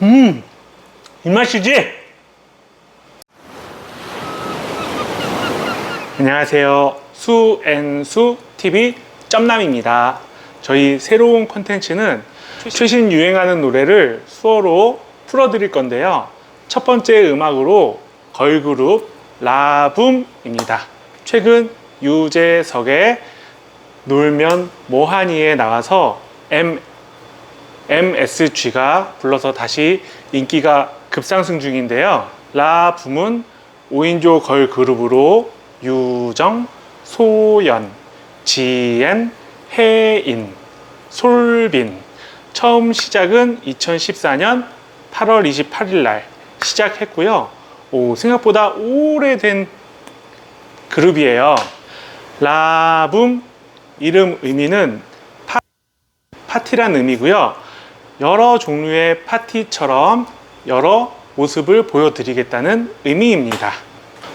음, 이 맛이지? 안녕하세요. 수앤수 TV 점남입니다. 저희 새로운 콘텐츠는 최신 유행하는 노래를 수어로 풀어드릴 건데요. 첫 번째 음악으로 걸그룹 라붐입니다. 최근 유재석의 놀면 뭐하니에 나와서 M MSG가 불러서 다시 인기가 급상승 중인데요. 라 붐은 5인조 걸 그룹으로 유정, 소연, 지엔, 혜인, 솔빈. 처음 시작은 2014년 8월 28일 날 시작했고요. 오, 생각보다 오래된 그룹이에요. 라붐 이름 의미는 파, 파티란 의미고요. 여러 종류의 파티처럼 여러 모습을 보여드리겠다는 의미입니다.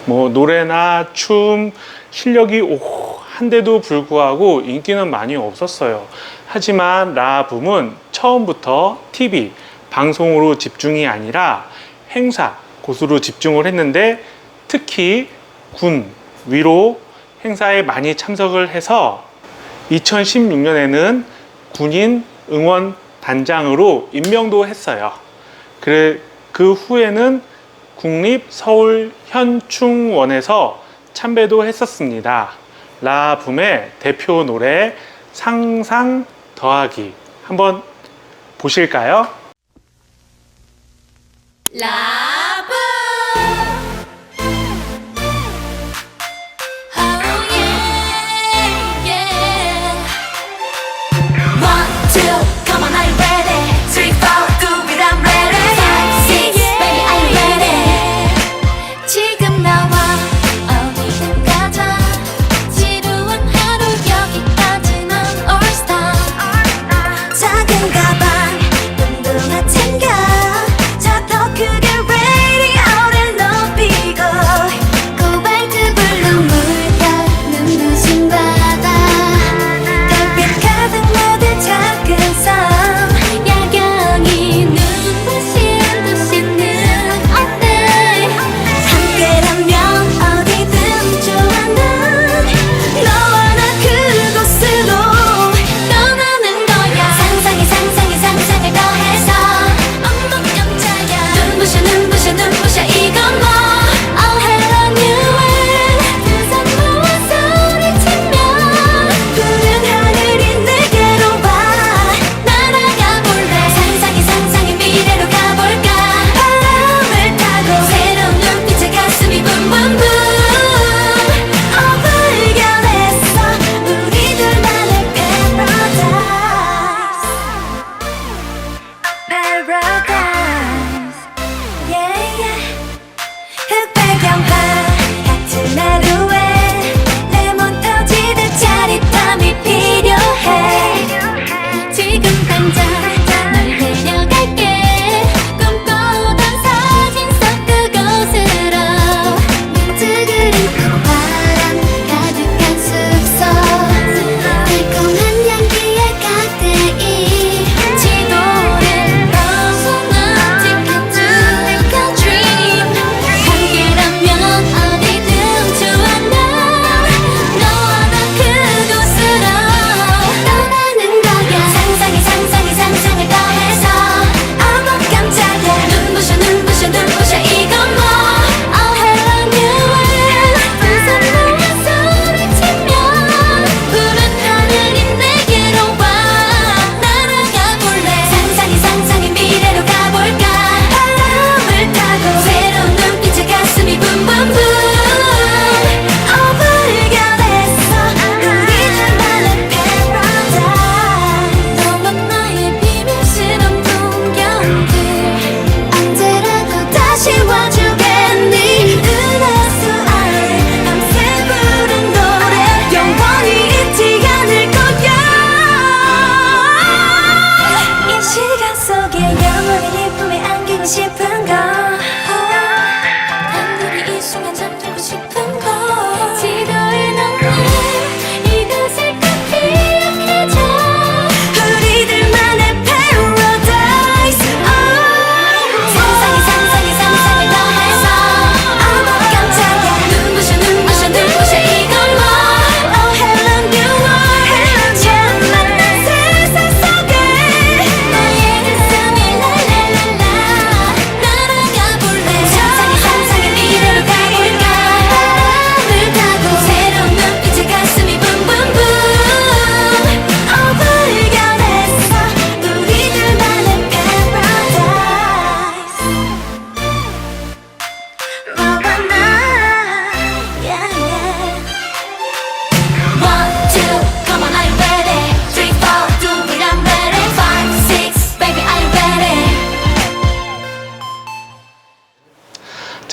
뭐 노래나 춤 실력이 오, 한데도 불구하고 인기는 많이 없었어요. 하지만 라붐은 처음부터 TV 방송으로 집중이 아니라 행사 곳으로 집중을 했는데 특히 군 위로 행사에 많이 참석을 해서 2016년에는 군인 응원 단장으로 임명도 했어요. 그래, 그 후에는 국립 서울 현충원에서 참배도 했었습니다. 라붐의 대표 노래 상상 더하기 한번 보실까요? 라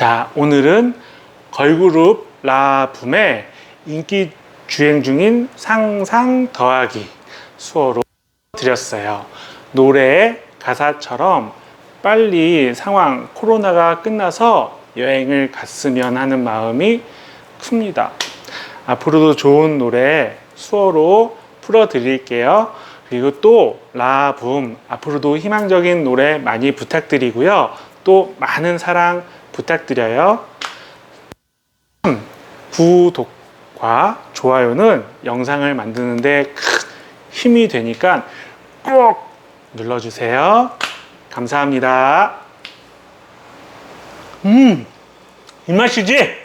자, 오늘은 걸그룹 라붐의 인기 주행 중인 상상 더하기 수어로 드렸어요. 노래의 가사처럼 빨리 상황 코로나가 끝나서 여행을 갔으면 하는 마음이 큽니다. 앞으로도 좋은 노래 수어로 풀어 드릴게요. 그리고 또 라붐 앞으로도 희망적인 노래 많이 부탁드리고요. 또 많은 사랑 부탁드려요. 구독과 좋아요는 영상을 만드는데 큰 힘이 되니까 꼭 눌러주세요. 감사합니다. 음, 이 맛이지?